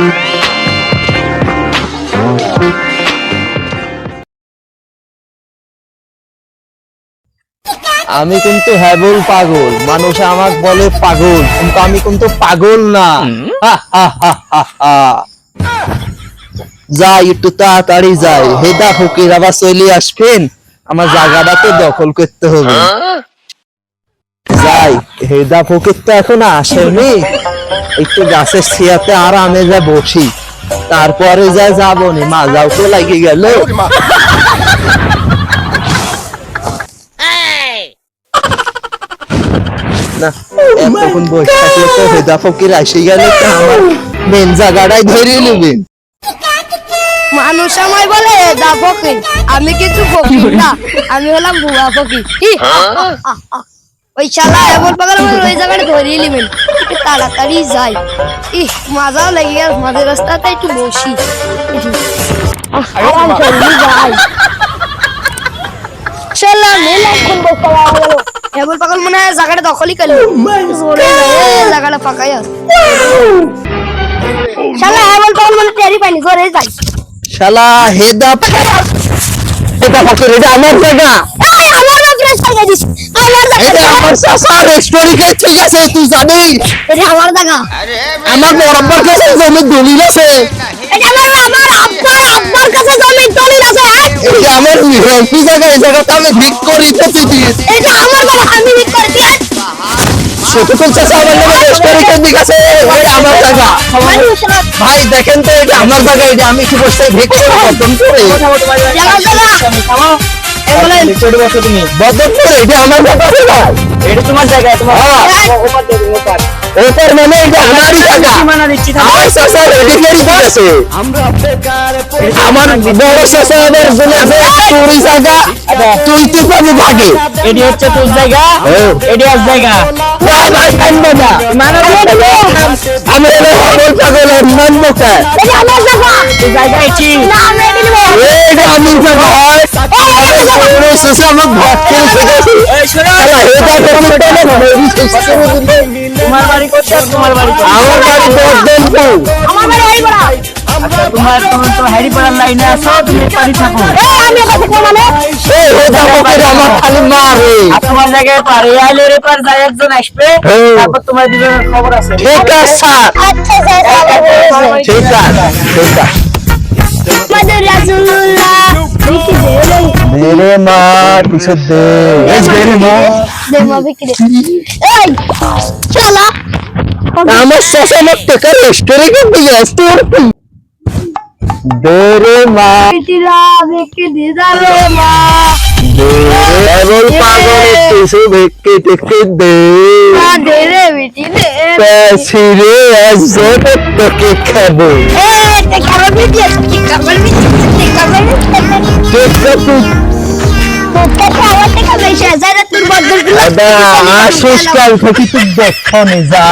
আমি কিন্তু হ্যাবল পাগল। মানুষ আমাকে বলে পাগল কিন্তু আমি কিন্তু পাগল না। যাই একটু তাড়াতাড়ি যাই। হেদা ফকির আবার চলে আসবেন? আমার জায়গাটা তো দখল করতে হবে। যাই হেদা ফকির তো এখন আসেনি। একটু গাছের আর আমি যা বসি। তারপরে যা যাব নি মাজাও তো লাগে গেল। না এতক্ষণ বসে থাকলে তো হেদা ফকির আসে গেলে আমার। মেন জায়গাটাই ধরে নেবেন মানুষ আমায় বলে দা ফকির আমি কিন্তু ফকির না আমি হলাম বুয়া ফকির। হা। ওই শালা এমন পাগল ওই জায়গাটা ধরিয়ে নেবেন তাড়াতাড়ি যাই ইহ মাজাও লেগে গেল মাঝের রাস্তাতে একটু বসি আরাম করে যাই শালা মেলাক্ষণ বসে পাওয়া গেল এমন পাগল মনে হয় জায়গাটা দখলই করল জোরে যায়, এ, জায়গাটা ফাঁকাই আছে শালা এমন পাগল মনে টেরি পাইনি জোরে যাই শালা হেদা হেদা ফকির এটা আমার জায়গা এই, আমার লোকের আমার এটা জায়গা আমার ঠিক আছে তুই জানিস এটা আমার জায়গা আমার বরাবর কাছে জমি দলিল আছে। এটা আমার আমার আব্বার আব্বার কাছে জমি দলিল আছে? এটা আমার হেলপি জায়গা এই জায়গাটা আমি ঠিক করি তো তুই এটা আমার জায়গা আমি ঠিক করে দিয়ে সেটুকুন চাষা আমার নামে রেস্টুরেন্টের দিক আছে এটা আমার জায়গা। ভাই দেখেন তো এটা আমার জায়গা এটা আমি কি বসে ভিক করে আমার জায়গা এগুলো বদন করে এটা আমার জায়গা না এটা তোমার জায়গা তোমার ওপার দিয়ে দিন, ওপার। মানে এটা আমারই জায়গা সীমানা দিচ্ছি থামো। আমার চাষা এদিকেরই দিক আছে আমার বড় চাষা আমার তুই জায়গা তুই তুই পাবি ভাগে। এটি হচ্ছে তোর জায়গা। এটি আর জায়গা। না। ভাই মানবো না। মানে আমি হলো হবল পাগল আর মানবো কে আমার জায়গা হয়। তোমার বাড়ি করছে তোমার বাড়ি আমার বাড়ি বদনপুর আমার বাড়ি এই আচ্ছা তোমার তুমি তো হ্যারিপাড়ার লাইনে আছো তুমি বাড়ি থাকো আমি এটা মানে এই হেদা ফকির আমার খালি মারে তোমার জায়গায় পারে আইলে রে পার যায় একজন আসবে হ্যাঁ। তারপর তোমার দুজনের খবর আছে ঠিক আছে স্যার আচ্ছা স্যার ঠিক আছে ঠিক আছে রাসূলুল্লাহ মেরে মা কিছু দে মেরে মা দে মা বিকি দে এই চলা আমার শেষে আমার টাকা রেস্টুরেন্টে দিয়ে আসতে পারবি দে রে মা বিটিরা বিকি দি মা দে পাগল। কিছু টেকে দে দে রে বিটি দে তোকে খাব তোকে আছে রে তোর বদলগুলো দাদা আসিস কাল থেকে তুই দেখ যা।